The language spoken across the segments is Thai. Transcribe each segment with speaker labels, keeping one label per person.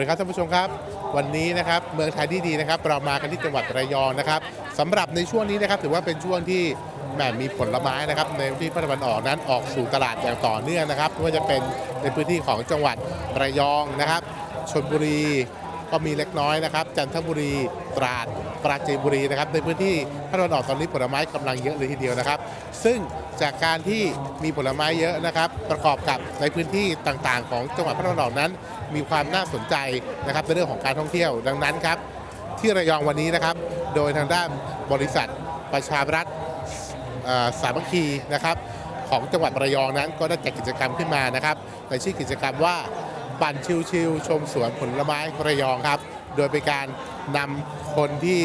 Speaker 1: ดีครับท่านผู้ชมครับ วันนี้นะครับเมืองไทยที่ดีนะครับ เรามากันที่จังหวัดระยองนะครับสำหรับในช่วงนี้นะครับถือว่าเป็นช่วงที่แหมมีผลไม้นะครับในพื้นที่ภาคตะวันออกนั้นออกสู่ตลาดอย่างต่อเนื่องนะครับไม่ว่าจะเป็นในพื้นที่ของจังหวัดระยองนะครับชลบุรีก็มีเล็กน้อยนะครับ จันทบุรีตราดปราจีนบุรีนะครับ ในพื้นที่ภาคตะวันออกตอนนี้ผลไม้กำลังเยอะเลยทีเดียวนะครับ ซึ่งจากการที่มีผลไม้เยอะนะครับ ประกอบกับในพื้นที่ต่างๆ ของจังหวัดภาคตะวันออกนั้น มีความน่าสนใจนะครับในเรื่องของการท่องเที่ยว ดังนั้นครับที่ระยองวันนี้นะครับ โดยทางด้านบริษัทประชารัฐสามัคคีนะครับของจังหวัดระยองนั้นก็ได้จัดกิจกรรมขึ้นมานะครับในชื่อกิจกรรมว่าปั่นชิวๆชมสวนผลไม้ระยองครับ โดยเป็นการนำคนที่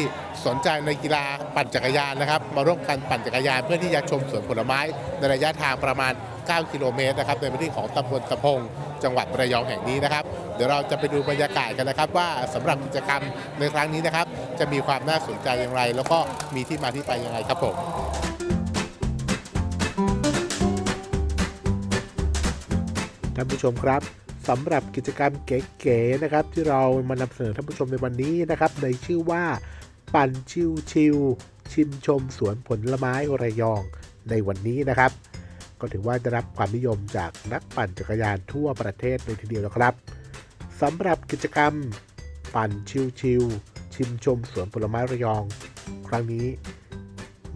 Speaker 1: สนใจในกีฬาปั่นจักรยานนะครับ มาร่วมกันปั่นจักรยานเพื่อที่จะชมสวนผลไม้ในระยะทางประมาณ 9 กิโลเมตรนะครับในพื้นที่ของตำบลตะพง จังหวัดระยองแห่งนี้นะครับ เดี๋ยวเราจะไปดูบรรยากาศกันนะครับ ว่าสำหรับกิจกรรมในครั้งนี้นะครับ จะมีความน่าสนใจอย่างไร แล้วก็มีที่มาที่ไปยังไงครับผม
Speaker 2: ท่านผู้ชมครับสำหรับกิจกรรมเก๋ๆนะครับ ที่เรามานำเสนอท่านผู้ชมในวันนี้นะครับ ในชื่อว่า ปั่นชิวชิวๆชิมชมสวนผลไม้ระยองในวันนี้นะครับ ก็ถือว่าได้รับความนิยมจากนักปั่นจักรยานทั่วประเทศเลยทีเดียวนะครับสำหรับกิจกรรม ปั่นชิวชิวๆชิมชมสวนผลไม้ระยอง ครั้งนี้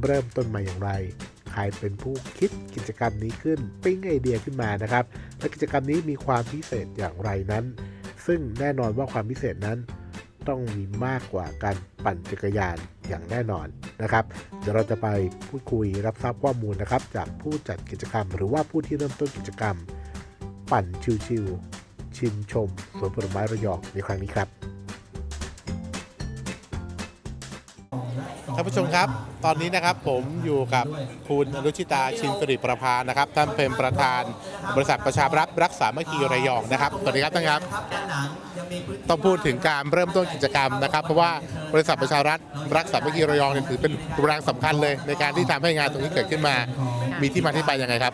Speaker 2: เริ่มต้นมาอย่างไร ใครเป็นผู้คิดกิจกรรมนี้ขึ้นปิ้งไอเดียขึ้นมานะครับ และกิจกรรมนี้มีความพิเศษอย่างไรนั้น ซึ่งแน่นอนว่าความพิเศษนั้น ต้องมีมากกว่าการปั่นจักรยานอย่างแน่นอนนะครับ เดี๋ยวเราจะไปพูดคุยรับทราบข้อมูลนะครับ จากผู้จัดกิจกรรม หรือว่าผู้ที่เริ่มต้นกิจกรรม ปั่นชิวๆชิมชมสวนผลไม้ระยองในครั้งนี้ครับ
Speaker 1: ท่านผู้ชมครับ ตอนนี้นะครับผมอยู่กับคุณอนุชิตาชินสิริประพานะครับ ท่านเป็นประธานบริษัทประชารัฐรักษาเมื่อคีระยองนะครับสวัสดีครับท่านครับต้องพูดถึงการเริ่มต้นกิจกรรมนะครับ เพราะว่าบริษัทประชารัฐรักษาเมื่อคีระยองเนี่ยถือเป็นแรงสำคัญเลยในการที่ทำให้งานตรงนี้เกิดขึ้นมา มีที่มาที่ไปยังไงครับ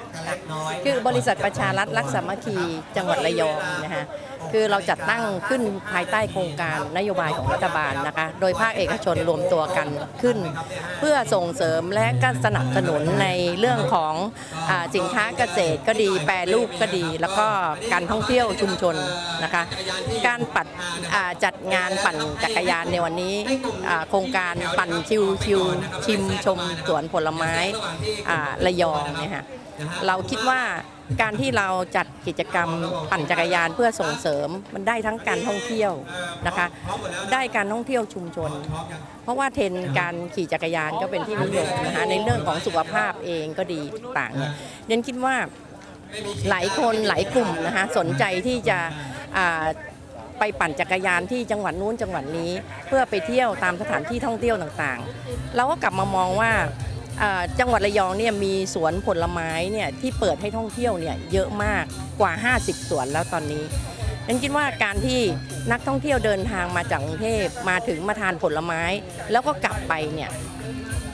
Speaker 3: คือบริษัทประชารัฐรักสามัคคีจังหวัดระยองนะคะคือเราจัดตั้งขึ้นภายใต้โครงการนโยบายของรัฐบาลนะคะ โดยภาคเอกชนรวมตัวกันขึ้น เพื่อส่งเสริมและก็สนับสนุนในเรื่องของอสินค้าเกษตรก็ดีแปรรูปก็ดี แล้วก็การท่องเที่ยวชุมชนนะคะ การปัดจัดงานปั่นจักรยานในวันนี้โครงการปั่นชิวชิวชิมชมสวนผลไม้ระยองเนี่ยค่ะเราคิดว่าการที่เราจัดกิจกรรมปั่นจักรยานเพื่อส่งเสริมมันได้ทั้งการท่องเที่ยวนะคะ ได้การท่องเที่ยวชุมชน เพราะว่าเทรนด์การขี่จักรยานก็เป็นที่นิยมนะคะในเรื่องของสุขภาพเองก็ดีต่างๆเนี่ยเดนคิดว่าหลายคนหลายกลุ่มนะคะสนใจที่จะอ่าไปปั่นจักรยานที่จังหวัดนู้นจังหวัดนี้ เพื่อไปเที่ยวตามสถานที่ท่องเที่ยวต่างๆ เราก็กลับมามองว่าอ่า จังหวัดระยองเนี่ยมีสวนผลไม้เนี่ยที่เปิดให้ท่องเที่ยวเนี่ยเยอะมากกว่า 50 สวนแล้วตอนนี้ฉันคิดว่าการที่นักท่องเที่ยวเดินทางมาจากกรุงเทพมาถึงมาทานผลไม้ แล้วก็กลับไปเนี่ย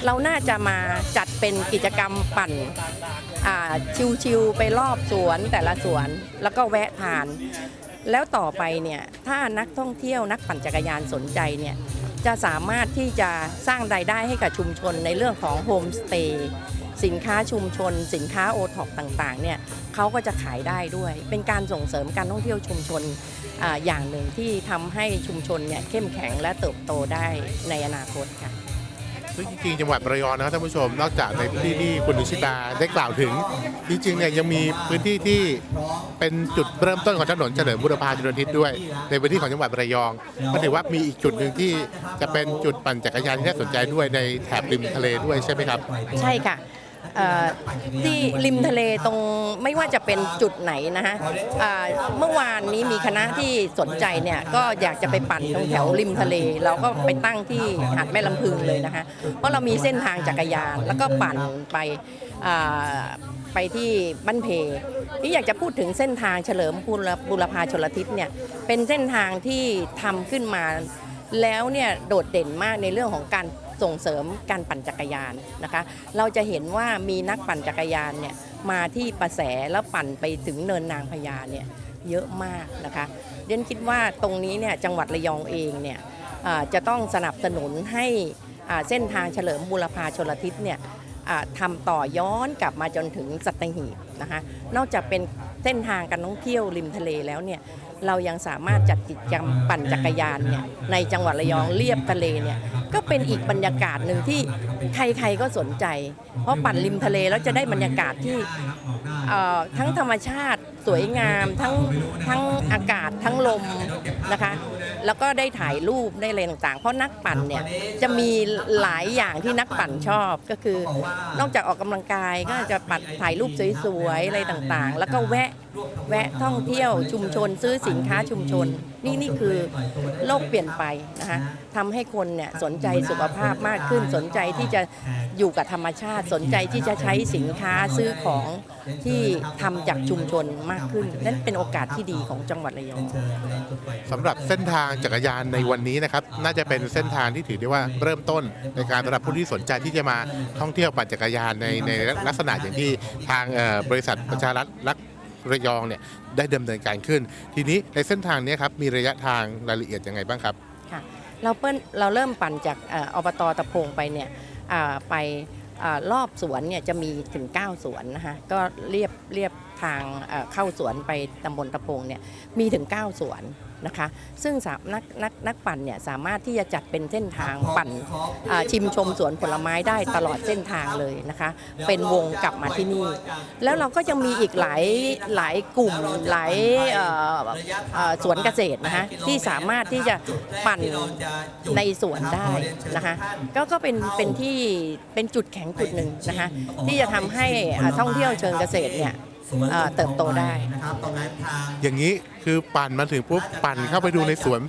Speaker 3: เราน่าจะมาจัดเป็นกิจกรรมปั่นชิวๆไปรอบสวนแต่ละสวนแล้วก็แวะทาน แล้วต่อไปเนี่ยถ้านักท่องเที่ยวนักปั่นจักรยานสนใจเนี่ย จะสามารถที่จะสร้างรายได้ให้กับชุมชนในเรื่องของโฮมสเตย์สินค้าชุมชน สินค้าโอท็อปต่างๆเนี่ยเขาก็จะขายได้ด้วย เป็นการส่งเสริมการท่องเที่ยวชุมชนอาอย่างหนึ่งที่ทำให้ชุมชนเนี่ยเข้มแข็งและเติบโตได้ในอนาคตค่ะ
Speaker 1: ซึ่งจริงๆจังหวัดระยองนะครับท่านผู้ชม นอกจากในพื้นที่ที่คุณดุชิตาได้กล่าวถึง จริงๆเนี่ยยังมีพื้นที่ที่เป็นจุดเริ่มต้นของถนนเฉลิมบุรพาจุลทิศด้วย ในพื้นที่ของจังหวัดระยองก็ถือว่ามีอีกจุดหนึ่งที่จะเป็นจุดปั่นจักรยานที่น่าสนใจด้วยในแถบริมทะเลด้วยใช่ไหมครับ
Speaker 3: ใช่ค่ะ เอ่อที่ริมทะเลตรงไม่ว่าจะเป็นจุดไหนนะฮะอ่าเมื่อวานนี้มีคณะที่สนใจเนี่ยก็อยากจะไปปั่นตรงแถวริมทะเล เราก็ไปตั้งที่หาดแม่ลำพึงเลยนะคะเพราะเรามีเส้นทางจักรยานแล้วก็ปั่นไปอ่าไปที่บ้านเพนี่อยากจะพูดถึงเส้นทางเฉลิมบุรบุรพาชลทิศเนี่ยเป็นเส้นทางที่ทำขึ้นมาแล้วเนี่ยโดดเด่นมากในเรื่องของการ ส่งเสริมการปั่นจักรยานนะคะ เราจะเห็นว่ามีนักปั่นจักรยานเนี่ยมาที่ประแสแล้วปั่นไปถึงเนินนางพญาเนี่ยเยอะมากนะคะเรียนคิดว่าตรงนี้เนี่ยจังหวัดระยองเองเนี่ยจะต้องสนับสนุนให้เส้นทางเฉลิมบูรพาชลทิศเนี่ยทำต่อย้อนกลับมาจนถึงสัตหีบนะคะนอกจากเป็นเส้นทางการท่องเที่ยวริมทะเลแล้วเนี่ยเรายังสามารถจัดกิจกรรมปั่นจักรยานเนี่ยในจังหวัดระยองเรียบทะเลเนี่ย ก็เป็นอีกบรรยากาศหนึ่งที่ใครๆก็สนใจ เพราะปั่นริมทะเลแล้วจะได้บรรยากาศที่ทั้งธรรมชาติสวยงาม ทั้งทั้งอากาศทั้งลมนะคะ แล้วก็ได้ถ่ายรูปได้อะไรต่างๆ เพราะนักปั่นเนี่ยจะมีหลายอย่างที่นักปั่นชอบก็คือนอกจากออกกำลังกายก็จะปั่นถ่ายรูปสวยๆอะไรต่างๆ แล้วก็แวะ แวะท่องเที่ยวชุมชนซื้อสินค้าชุมชน นี่นี่คือโลกเปลี่ยนไปนะคะทำให้คนเนี่ยสนใจสุขภาพมากขึ้นสนใจที่จะอยู่กับธรรมชาติ สนใจที่จะใช้สินค้าซื้อของที่ทำจากชุมชนมากขึ้น นั่นเป็นโอกาสที่ดีของจังหวัดระยอง
Speaker 1: สำหรับเส้นทางจักรยานในวันนี้นะครับน่าจะเป็นเส้นทางที่ถือได้ว่าเริ่มต้นในการสำหรับผู้ที่สนใจที่จะมาท่องเที่ยวปั่นจักรยานในในลักษณะอย่างที่ทางบริษัทประชารัฐรัก ระยองเนี่ยได้ดำเนินการขึ้น ทีนี้ในเส้นทางนี้ครับมีระยะทางรายละเอียดยังไงบ้างครับ
Speaker 3: ค่ะเราเปิ้ลเราเริ่มปั่นจากออบตตะพงไปเนี่ยไปอรอบสวนเนี่ยจะมีถึง 9 สวนนะคะก็เรียบเรียบ ทางเอ่อเข้าสวนไปตำบลตะพงเนี่ยมีถึง 9 สวนนะคะ ซึ่งสามนักนักนักปั่นเนี่ยสามารถที่จะจัดเป็นเส้นทางปั่นอ่าชิมชมสวนผลไม้ได้ตลอดเส้นทางเลยนะคะ เป็นวงกลับมาที่นี่ แล้วเราก็ยังมีอีกหลายหลายกลุ่มหลายเอ่อเอ่อสวนเกษตรนะคะที่สามารถที่จะปั่นในสวนได้นะคะก็ก็เป็นเป็นที่เป็นจุดแข็งจุดหนึ่งนะคะที่จะทำให้อ่าท่องเที่ยวเชิงเกษตรเนี่ย เอ่อเติบโตได้
Speaker 1: อย่างนี้คือปั่นมาถึงปุ๊บปั่นเข้าไปดูในสวน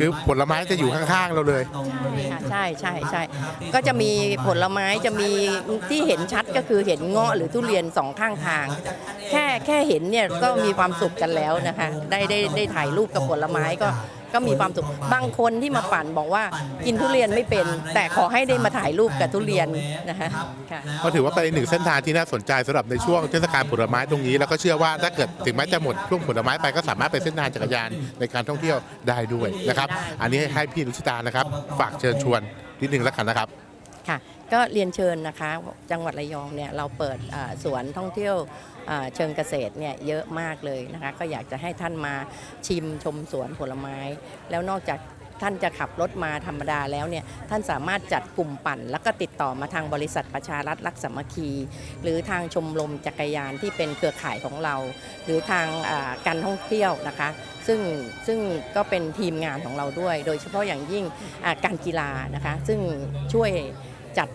Speaker 1: คือผลไม้จะอยู่ข้างๆเราเลย
Speaker 3: ค่ะใช่ใช่ใช่ก็จะมีผลไม้จะมีที่เห็นชัดก็คือเห็นเงาะหรือทุเรียนสองข้างทาง แค่แค่เห็นเนี่ยก็มีความสุขกันแล้วนะคะ ได้ได้ได้ถ่ายรูปกับผลไม้ก็ก็มีความสุขบางคนที่มาปั่นบอกว่ากินทุเรียนไม่เป็น แต่ขอให้ได้มาถ่ายรูปกับทุเรียนนะคะค่ะ
Speaker 1: ก็ถือว่าเป็นอีกหนึ่งเส้นทางที่น่าสนใจสำหรับในช่วงเทศกาลผลไม้ตรงนี้ แล้วก็เชื่อว่าถ้าเกิดถึงแม้จะหมดช่วงผลไม้ไปก็สามารถเป็นเส้นทางจักรยานในการท่องเที่ยวได้ด้วยนะครับ
Speaker 3: ได้
Speaker 1: อันนี้ให้พี่นุชิตานะครับ ฝากเชิญชวนนิดนึงแล้วกันนะครับ
Speaker 3: ค่ะ ก็เรียนเชิญนะคะจังหวัดระยองเนี่ยเราเปิดสวนท่องเที่ยวเชิงเกษตรเนี่ยเยอะมากเลยนะคะก็อยากจะให้ท่านมาชิมชมสวนผลไม้ แล้วนอกจากท่านจะขับรถมาธรรมดาแล้วเนี่ยท่านสามารถจัดกลุ่มปั่น แล้วก็ติดต่อมาทางบริษัทประชารัฐรักสามัคคี หรือทางชมรมจักรยานที่เป็นเครือข่ายของเรา หรือทางการท่องเที่ยวนะคะ ซึ่งซึ่งก็เป็นทีมงานของเราด้วย โดยเฉพาะอย่างยิ่งการกีฬานะคะ ซึ่งช่วย จัด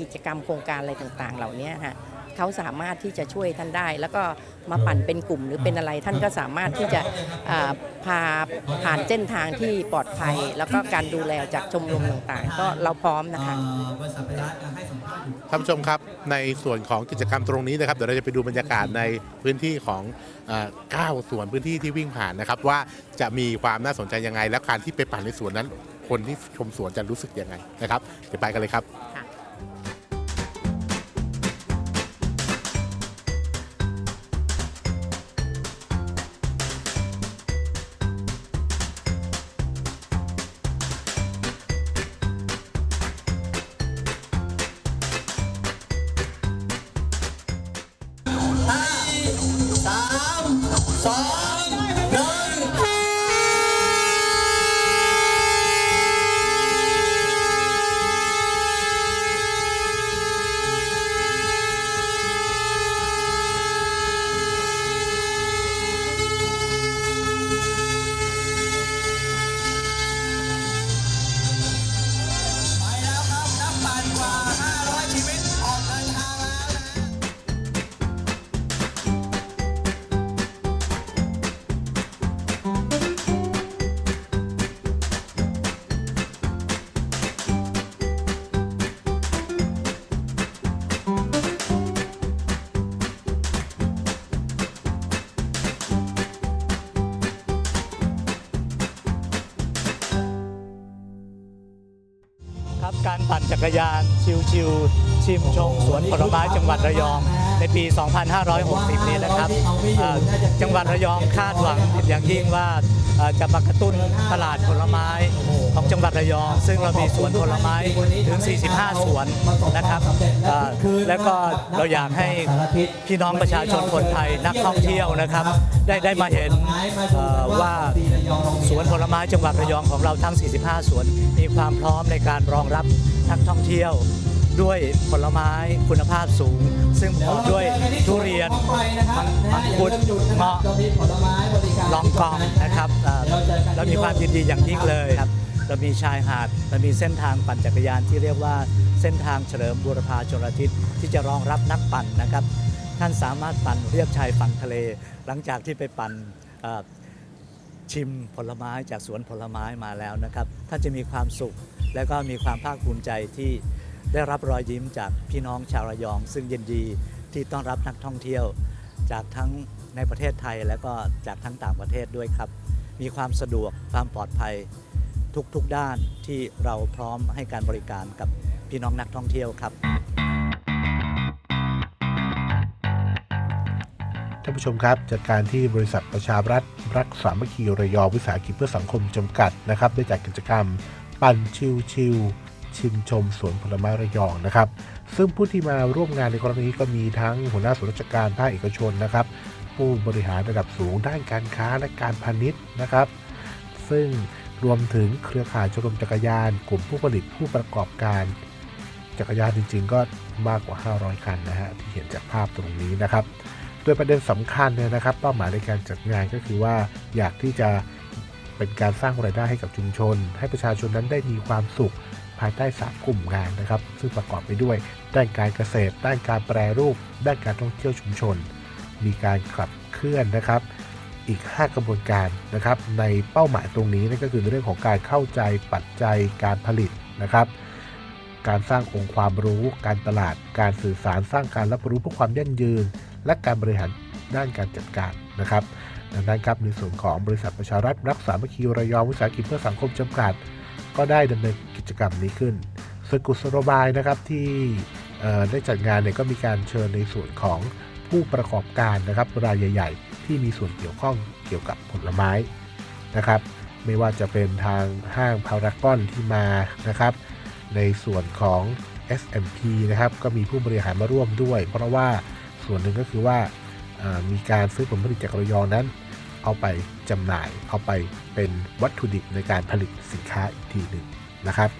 Speaker 3: กิจกรรมโครงการอะไรต่างๆ เหล่านี้ฮะเขาสามารถที่จะช่วยท่านได้ แล้วก็มาปั่นเป็นกลุ่มหรือเป็นอะไรท่านก็สามารถที่จะพาผ่านเส้นทางที่ปลอดภัย แล้วก็การดูแลจากชมรมต่างๆ ก็เราพร้อมนะคะ
Speaker 1: ท่านผู้ชมครับในส่วนของกิจกรรมตรงนี้นะครับเดี๋ยวเราจะไปดูบรรยากาศในพื้นที่ของเอ่อ9ส่วนพื้นที่ที่วิ่งผ่านนะครับ ว่าจะมีความน่าสนใจยังไง และการที่ไปปั่นในสวนนั้น คนที่ชมสวนจะรู้สึกยังไงนะครับเดี๋ยวไปกันเลยครับ
Speaker 4: ปั่นจักรยานชิวๆชิมชมสวนผลไม้จังหวัดระยอง ในปี 2560 นี้นะครับ จังหวัดระยองคาดหวังอย่างยิ่งว่าจะมากระตุ้นตลาดผลไม้ของจังหวัดระยอง ซึ่งเรามีสวนผลไม้ถึง 45 สวนนะครับ แล้วก็เราอยากให้พี่น้องประชาชนคนไทยนักท่องเที่ยวนะครับ ได้ได้มาเห็นว่าสวนผลไม้จังหวัดระยองของเราทั้ง 45 สวน มีความพร้อมในการรองรับนักท่องเที่ยว ด้วยผลไม้คุณภาพสูง ซึ่งประกอบด้วยทุเรียนมังมังคุดเงาะลองกองนะครับเอ่อเรามีความยินดีอย่างยิ่งเลยครับเรามีชายหาดเรามีเส้นทางปั่นจักรยานที่เรียกว่าเส้นทางเฉลิมบูรพาชลทิศที่จะรองรับนักปั่นนะครับ ท่านสามารถปั่นเรียบชายฝั่งทะเล หลังจากที่ไปปั่นเอ่อชิมผลไม้จากสวนผลไม้มาแล้วนะครับ ท่านจะมีความสุขและก็มีความภาคภูมิใจที่ ได้รับรอยยิ้มจากพี่น้องชาวระยอง ซึ่งยินดีที่ต้อนรับนักท่องเที่ยว จากทั้งในประเทศไทยและก็จากทั้งต่างประเทศด้วยครับ มีความสะดวกความปลอดภัยทุกๆด้านที่เราพร้อมให้การบริการกับพี่น้องนักท่องเที่ยวครับ
Speaker 2: ท่านผู้ชมครับจากการที่บริษัทประชารัฐรักสามัคคีระยองวิสาหกิจเพื่อสังคมจำกัดนะครับได้จัดกิจกรรม ปั่นชิวชิว ชิมชมสวนผลไม้ระยองนะครับ ซึ่งผู้ที่มาร่วมงานในครั้งนี้ก็มีทั้งหัวหน้าส่วนราชการภาคเอกชนนะครับ ผู้บริหารระดับสูงด้านการค้าและการพาณิชย์นะครับ ซึ่งรวมถึงเครือข่ายชมรมจักรยาน กลุ่มผู้ผลิตผู้ประกอบการ จักรยานจริง ๆ ก็มากกว่า 500 คันนะฮะที่เห็นจากภาพตรงนี้นะครับโดยประเด็นสำคัญเนี่ยนะครับ เป้าหมายในการจัดงานก็คือว่าอยากที่จะเป็นการสร้างรายได้ให้กับชุมชน ให้ประชาชนนั้นได้มีความสุข ภายใต้สามกลุ่มงานนะครับ ซึ่งประกอบไปด้วย ด้านการเกษตร ด้านการแปรรูป ด้านการท่องเที่ยวชุมชน มีการขับเคลื่อนนะครับ อีก 5 กระบวนการนะครับ ในเป้าหมายตรงนี้นั่นก็คือเรื่องของการเข้าใจปัจจัยการผลิตนะครับ การสร้างองค์ความรู้ การตลาด การสื่อสารสร้างการรับรู้เพื่อความยั่งยืน และการบริหารด้านการจัดการนะครับดังนั้นครับในส่วนของบริษัทประชารัฐรักษาเมคคีระยองวิสาหกิจเพื่อสังคมจำกัด ก็ได้ดำเนินกิจกรรมนี้ขึ้นสกุสโรบายนะครับที่ได้จัดงานเนี่ยก็มีการเชิญในส่วนของผู้ประกอบการนะครับรายใหญ่ ๆ ที่มีส่วนเกี่ยวข้องเกี่ยวกับผลไม้นะครับ ไม่ว่าจะเป็นทางห้างพารากอนที่มานะครับ ในส่วนของ SMP นะครับก็มีผู้บริหารมาร่วมด้วย เพราะว่าส่วนหนึ่งก็คือว่ามีการซื้อผลผลิตจากระยองนั้น เอาไปจำหน่าย เอาไปเป็นวัตถุดิบในการผลิตสินค้าอีกทีหนึ่งนะครับ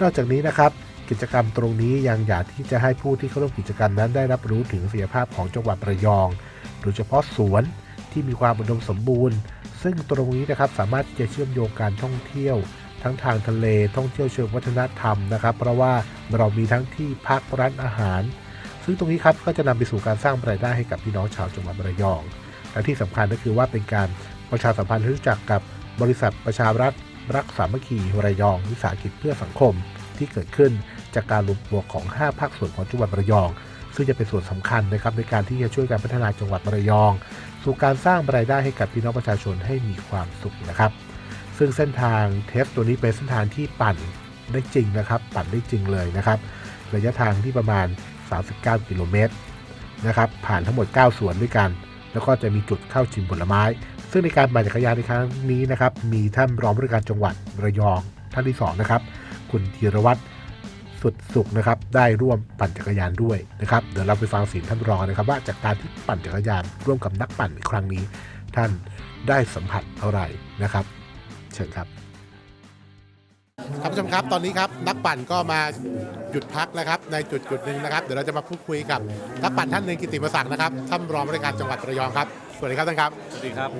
Speaker 2: นอกจากนี้นะครับกิจกรรมตรงนี้ยังอยากที่จะให้ผู้ที่เข้าร่วมกิจกรรมนั้นได้รับรู้ถึงศักยภาพของจังหวัดระยอง โดยเฉพาะสวนที่มีความอุดมสมบูรณ์ ซึ่งตรงนี้นะครับสามารถจะเชื่อมโยงการท่องเที่ยว ทั้งทางทะเลท่องเที่ยวเชิงวัฒนธรรมนะครับ เพราะว่าเรามีทั้งที่พักร้านอาหาร ซึ่งตรงนี้ครับก็จะนำไปสู่การสร้างรายได้ให้กับพี่น้องชาวจังหวัดระยอง และที่สำคัญก็คือว่าเป็นการประชาสัมพันธ์รู้จักกับบริษัทประชารัฐรักสามัคคีระยอง วิสาหกิจเพื่อสังคมที่เกิดขึ้นจากการรวมตัวของ 5 ภาคส่วนของจังหวัดระยอง ซึ่งจะเป็นส่วนสำคัญนะครับในการที่จะช่วยการพัฒนาจังหวัดระยอง สู่การสร้างรายได้ให้กับพี่น้องประชาชนให้มีความสุขนะครับ ซึ่งเส้นทางเทสตัวนี้เป็นเส้นทางที่ปั่นได้จริงนะครับ ปั่นได้จริงเลยนะครับ ระยะทางที่ประมาณ 39 กิโลเมตรนะครับ ผ่านทั้งหมด 9 สวนด้วยกัน แล้วก็จะมีจุดเข้าชิมผลไม้ ซึ่งในการปั่นจักรยานในครั้งนี้นะครับมีท่านรองผู้การจังหวัดระยองท่านที่สองนะครับคุณธีรวัตรสุดสุขนะครับได้ร่วมปั่นจักรยานด้วยนะครับเดี๋ยวเราไปฟังเสียงท่านรองนะครับ ว่าจากการที่ปั่นจักรยานร่วมกับนักปั่นในครั้งนี้ ท่านได้สัมผัสอะไรนะครับ เชิญครับ
Speaker 1: ครับผู้ชมครับตอนนี้ครับนักปั่นก็มาหยุดพักนะครับในจุดจุดหนึ่งนะครับเดี๋ยวเราจะมาพูดคุยกับนักปั่นท่านหนึ่งกิติมศักดิ์นะครับท่านรองบริการจังหวัดระยองครับสวัสดีครับท่านครับ
Speaker 5: สวัสดีครับ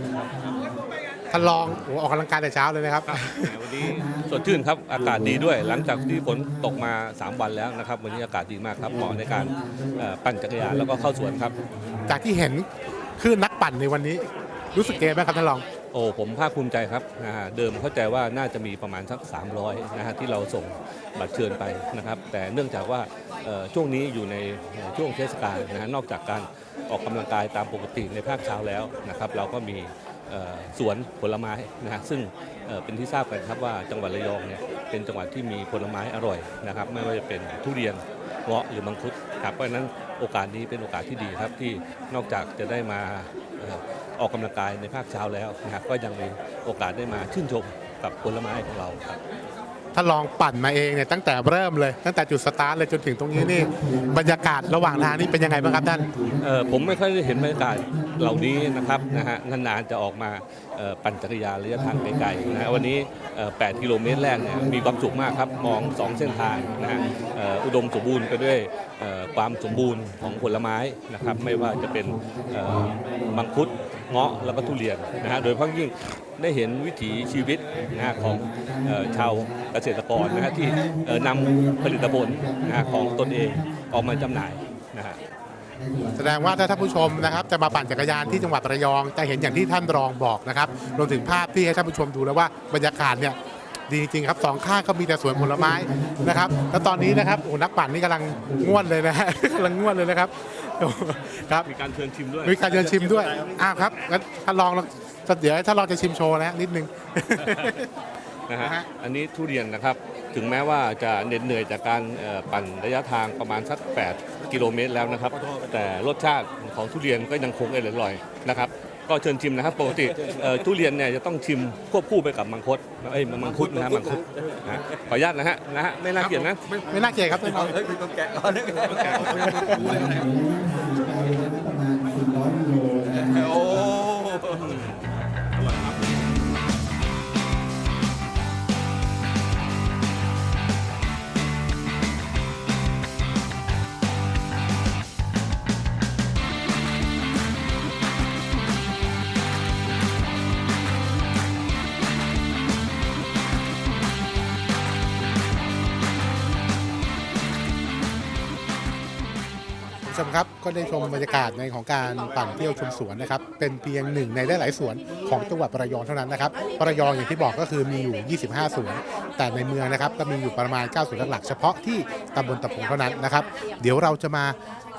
Speaker 1: ท่านรองโอ้ออกกำลังกายแต่เช้าเลยนะครับ
Speaker 5: ครับแหมวันนี้สดชื่นครับอากาศดีด้วย หลังจากที่ฝนตกมา 3 วันแล้วนะครับ วันนี้อากาศดีมากครับเหมาะในการเอ่อปั่นจักรยานแล้วก็เข้าสวนครับ
Speaker 1: จากที่เห็นคลื่นนักปั่นในวันนี้รู้สึกเกงไหมครับท่านรอง
Speaker 5: โอ้ผมภาคภูมิใจครับนะฮะเดิมเข้าใจว่าน่าจะมีประมาณสัก 300นะฮะที่เราส่งบัตรเชิญไปนะครับ แต่เนื่องจากว่าช่วงนี้อยู่ในช่วงเทศกาลนะฮะนอกจากการออกกำลังกายตามปกติในภาคเช้าแล้วนะครับ เราก็มีสวนผลไม้นะฮะซึ่งเป็นที่ทราบกันครับว่าจังหวัดระยองเนี่ยเป็นจังหวัดที่มีผลไม้อร่อยนะครับ ไม่ว่าจะเป็นทุเรียนเงาะหรือมังคุดครับเพราะฉะนั้นโอกาสนี้เป็นโอกาสที่ดีครับที่นอกจากจะได้มา อ่อออกกำลังกายในภาคเช้าแล้วนะครับก็ยังมีโอกาสได้มาชื่นชมกับผลไม้ของเราครับ
Speaker 1: ถ้าลองปั่นมาเองเนี่ยตั้งแต่เริ่มเลยตั้งแต่จุดสตาร์ทเลยจนถึงตรงนี้นี่บรรยากาศระหว่างทางนี่เป็นยังไงบ้างครับท่าน
Speaker 5: เอ่อผมไม่ค่อยได้เห็นบรรยากาศเหล่านี้นะครับนะฮะนานๆจะออกมาเอ่อปั่นจักรยานระยะทางไกลๆนะฮะวันนี้เอ่อ8กิโลเมตรแรกเนี่ยมีความสุขมากครับมอง 2 เส้นทางนะฮะเอ่ออุดมสมบูรณ์ไปด้วยเอ่อความสมบูรณ์ของผลไม้นะครับไม่ว่าจะเป็นเอ่อมังคุด เงาะแล้วก็ทุเรียนนะฮะโดยเฉพาะยิ่งได้เห็นวิถีชีวิตนะฮะของออชาวเกษตรกรนะฮะที่นำผลิตผลนะฮะของตนเองออกมาจำหน่ายนะฮะ
Speaker 1: แสดงว่าถ้าท่านผู้ชมนะครับจะมาปั่นจักรยานที่จังหวัดระยองจะเห็นอย่างที่ท่านรองบอกนะครับรวมถึงภาพที่ให้ท่านผู้ชมดูแล้วว่าบรรยากาศเนี่ยดีจริงครับสองข้างก็มีแต่สวนผลไม้นะครับ แล้วตอนนี้นะครับโอ้นักปั่นนี่กำลังง่วนเลยนะฮะกำลังง่วนเลยนะครับ ครับ
Speaker 5: มีการเชิญชิมด้วย
Speaker 1: มีการเดินชิมด้วยอ้าวครับงั้นท่านลองเดี๋ยวท่านลองจะชิมโชว์นะนิดนึง
Speaker 5: นะ
Speaker 1: นะ
Speaker 5: ฮะ
Speaker 1: ฮะ
Speaker 5: อันนี้ทุเรียนนะครับถึงแม้ว่าจะเหน็ดเหนื่อยจากการเอ่อปั่นระยะทางประมาณสัก 8 กิโลเมตรแล้วนะครับ แต่รสชาติของทุเรียนก็ยังคงอร่อยๆนะครับ ก็เชิญชิมนะครับปกติเอ่อทุเรียนเนี่ยจะต้องชิมควบคู่ไปกับมังคุดเอ้ยมังคุดนะฮะมังคุดนะฮะขออนุญาตนะฮะนะฮะไม่น่าเกลียดนะ
Speaker 1: ไม่ไม่น่าเกลียดครับท่านรองคุณผู้ ก็ได้ชมบรรยากาศในของการปั่นเที่ยวชมสวนนะครับ เป็นเพียงหนึ่งในหลายๆสวนของจังหวัดประยองเท่านั้นนะครับประยองอย่างที่บอกก็คือมีอยู่ 25 สวน แต่ในเมืองนะครับก็มีอยู่ประมาณ 9 สวนหลักๆ เฉพาะที่ตำบลตะพงเท่านั้นนะครับ เดี๋ยวเราจะมา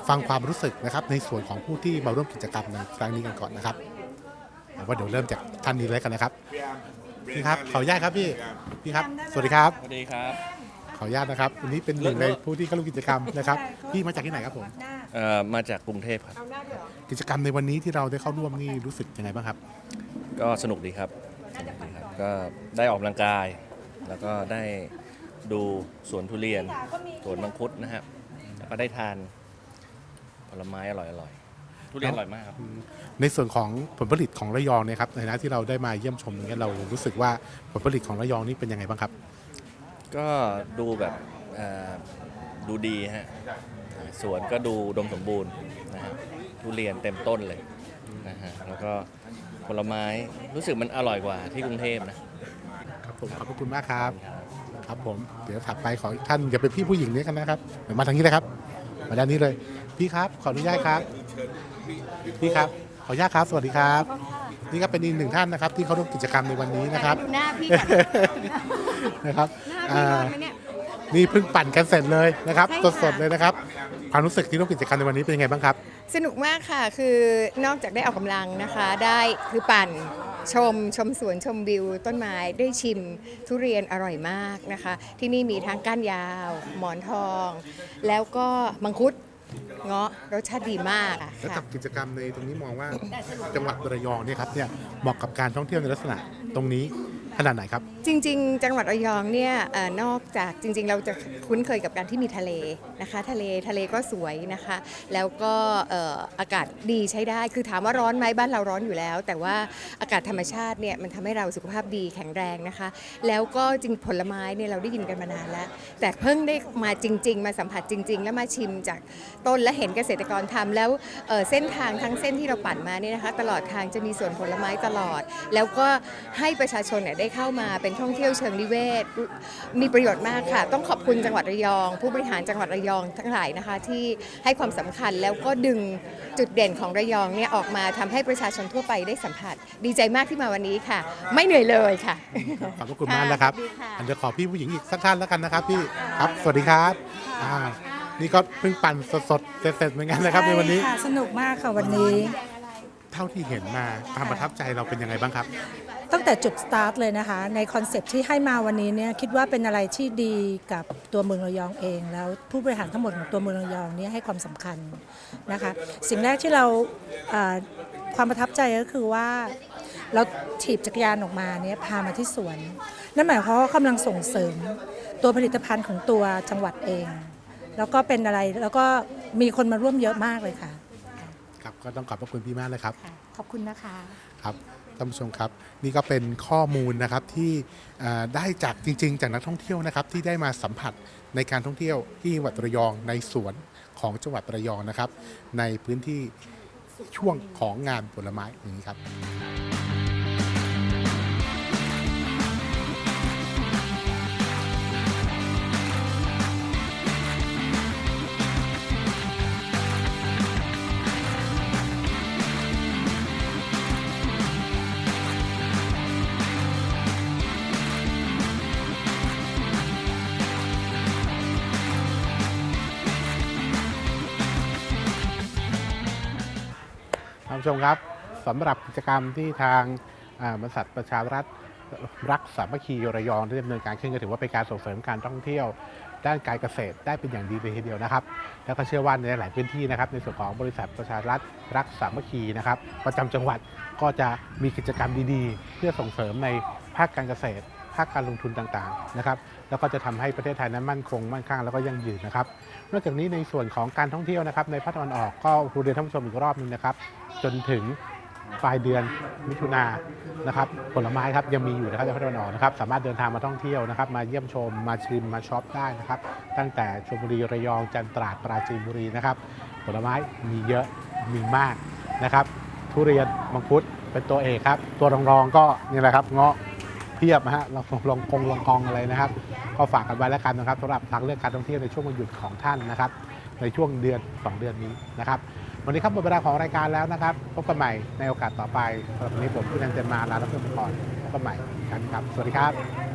Speaker 1: ฟังความรู้สึกนะครับในส่วนของผู้ที่มาร่วมกิจกรรมในครั้งนี้กันก่อนนะครับแต่ว่าเดี๋ยวเริ่มจากท่านนี้เลยกันนะครับพี่ครับขออนุญาตครับพี่พี่ครับ สวัสดีครับ
Speaker 6: สวัสดีครับ
Speaker 1: ออนุญาตนะครับวันนี้เป็นหนึ่งในผู้ที่เข้าร่วมกิจกรรมนะครับพี่มาจากที่ไหนครับผม
Speaker 6: เอ่อมาจากกรุงเทพครับ
Speaker 1: กิจกรรมในวันนี้ที่เราได้เข้าร่วมนี่รู้สึกยังไงบ้างครับ
Speaker 6: ก็สนุกดีครับสนุกดีครับ ก็ได้ออกกำลังกาย แล้วก็ได้ดูสวนทุเรียน สวนมังคุดนะครับแล้วก็ได้ทานผลไม้อร่อยๆ ทุเรียนอร่อยมากครับ
Speaker 1: ในส่วนของผลผลิตของระยองเนี่ยครับในฐานะที่เราได้มาเยี่ยมชมอย่างเงี้ยเรารู้สึกว่าผลผลิตของระยองนี่เป็นยังไงบ้างครับ
Speaker 6: ก็ดูแบบเอ่อดูดีฮะสวนก็ดูอุดมสมบูรณ์นะฮะทุเรียนเต็มต้นเลยนะฮะแล้วก็ผลไม้รู้สึกมันอร่อยกว่าที่กรุงเทพนะครับ
Speaker 1: ผมขอบพระคุณมากครับ ครับผมเดี๋ยวถัดไปขออีกท่านอย่าเป็นพี่ผู้หญิงนี้กันนะครับเดี๋ยวมาทางนี้เลยครับ มาด้านนี้เลย พี่ครับขออนุญาตครับ พี่ครับขออนุญาตครับ สวัสดีครับ นี่ก็เป็นอีกหนึ่งท่านนะครับ ที่เขาร่วมกิจกรรมในวันนี้นะครับ
Speaker 7: ดูหน้าพี่ก่อน
Speaker 1: นะครับ
Speaker 7: หน้าพี่รอ
Speaker 1: อ่า
Speaker 7: ดไหมเนี่ย
Speaker 1: นี่เพิ่งปั่นกันเสร็จเลยนะครับ
Speaker 7: ใช่ค่ะ
Speaker 1: สดๆเลยนะครับความรู้สึกที่ร่วมกิจกรรมในวันนี้เป็นยังไงบ้างครับ
Speaker 7: สนุกมากค่ะ คือนอกจากได้ออกกำลังนะคะ ได้คือปั่นชมชมสวนชมวิวต้นไม้ได้ชิมทุเรียนอร่อยมากนะคะ ที่นี่มีทั้งก้านยาว หมอนทอง แล้วก็มังคุด เงาะรสชาติดีมากอะ
Speaker 1: แล้ว
Speaker 7: ค่ะ
Speaker 1: กับกิจกรรมในตรงนี้มองว่าจังหวัดระยองเนี่ยครับเนี่ยเหมาะกับการท่องเที่ยวในลักษณะตรงนี้ ขนาดไหนครับ
Speaker 7: จริง ๆ จังหวัดระยองเนี่ยเออนอกจากจริง ๆ เราจะคุ้นเคยกับการที่มีทะเลนะคะ ทะเลทะเลก็สวยนะคะ แล้วก็เอ่ออากาศดีใช้ได้ คือถามว่าร้อนไหมบ้านเราร้อนอยู่แล้ว แต่ว่าอากาศธรรมชาติเนี่ยมันทำให้เราสุขภาพดีแข็งแรงนะคะ แล้วก็จริงผลไม้เนี่ยเราได้ยินกันมานานแล้ว แต่เพิ่งได้มาจริง ๆ มาสัมผัสจริง ๆ แล้วมาชิมจากต้นและเห็นเกษตรกรทำแล้วเอ่อเส้นทางทั้งเส้นที่เราปั่นมาเนี่ยนะคะ ตลอดทางจะมีสวนผลไม้ตลอด แล้วก็ให้ประชาชนเนี่ยได้เข้ามาเป็นท่องเที่ยวเชิงนิเวศ มีประโยชน์มากค่ะ ต้องขอบคุณจังหวัดระยอง ผู้บริหารจังหวัดระยองทั้งหลายนะคะ ที่ให้ความสำคัญแล้วก็ดึงจุดเด่นของระยองเนี่ยออกมาทำให้ประชาชนทั่วไปได้สัมผัส ดีใจมากที่มาวันนี้ค่ะ ไม่เหนื่อยเลยค่ะ
Speaker 1: ขอบพระคุณมากนะครับ
Speaker 7: สวัสดีค่ะ
Speaker 1: อันเดี๋ยวขอพี่ผู้หญิงอีกสักท่านแล้วกันนะครับพี่ครับ สวัสดีครับอ่านี่ก็เพิ่งปั่นสดๆเสร็จๆเหมือนกันนะครับในวันนี้
Speaker 8: ใช่ค่ะสนุกมากค่ะวันนี้
Speaker 1: เท่าที่เห็นมาความประทับใจเราเป็นยังไงบ้างครับ
Speaker 8: ตั้งแต่จุดสตาร์ทเลยนะคะ ในคอนเซปต์ที่ให้มาวันนี้เนี่ยคิดว่าเป็นอะไรที่ดีกับตัวเมืองระยองเอง แล้วผู้บริหารทั้งหมดของตัวเมืองระยองเนี่ยให้ความสำคัญนะคะสิ่งแรกที่เราเอ่อความประทับใจก็คือว่าเราถีบจักรยานออกมาเนี่ยพามาที่สวนนั่นหมายความว่ากำลังส่งเสริมตัวผลิตภัณฑ์ของตัวจังหวัดเอง แล้วก็เป็นอะไรแล้วก็มีคนมาร่วมเยอะมากเลยค่ะ
Speaker 1: ครับก็ต้องขอบพระคุณพี่มากเลยครับ
Speaker 8: ขอบคุณนะคะ
Speaker 1: ครับ ท่านผู้ชมครับ นี่ก็เป็นข้อมูลนะครับที่ได้จากจริง ๆ จากนักท่องเที่ยวนะครับที่ได้มาสัมผัสในการท่องเที่ยวที่จังหวัดระยองในสวนของจังหวัดระยองนะครับ ในพื้นที่ช่วงของงานผลไม้อย่างนี้ครับ ผู้ชมครับสำหรับกิจกรรมที่ทางบริษัทประชารัฐรักสามัคคีระยองได้ดำเนินการขึ้นก็ถือว่าเป็นการส่งเสริมการท่องเที่ยว ด้านการเกษตรได้เป็นอย่างดีเลยทีเดียวนะครับ แล้วก็เชื่อว่าในหลายพื้นที่นะครับ ในส่วนของบริษัทประชารัฐรักสามัคคีนะครับ ประจำจังหวัดก็จะมีกิจกรรมดีๆ เพื่อส่งเสริมในภาคการเกษตร ภาคการลงทุนต่างๆนะครับ แล้วก็จะทำให้ประเทศไทยนั้นมั่นคงมั่นคงแล้วก็ยั่งยืนนะครับ นอกจากนี้ในส่วนของการท่องเที่ยวนะครับในภาคตะวันออกก็เรียนท่านผู้ชมอีกรอบหนึงนะครับ จนถึงปลายเดือนมิถุนายนนะครับผลไม้ครับยังมีอยู่นะครับในภาคตะวันออกนะครับสามารถเดินทางมาท่องเที่ยวนะครับ มาเยี่ยมชมมาชิมมาช็อปได้นะครับ ตั้งแต่ชลบุรีระยองจันทร์ตราดปราจีนบุรีนะครับ ผลไม้มีเยอะมีมากนะครับ ทุเรียนมังคุดเป็นตัวเอกครับ ตัวรองๆก็นี่แหละครับเงาะเพียบนะฮะลองลองกงลองกองอะไรนะครับ ก็ฝากกันไว้แล้วกันนะครับสำหรับทางเรื่องการท่องเที่ยวในช่วงวันหยุดของท่านนะครับ ในช่วงเดือน 2 เดือนนี้นะครับ วันนี้ครับหมดเวลาของรายการแล้วนะครับ พบกันใหม่ในโอกาสต่อไปสำหรับวันนี้ผมพี่นันเจนมาลาแล้วเพื่อนไปก่อนพบกันใหม่อีกครั้งครับ สวัสดีครับ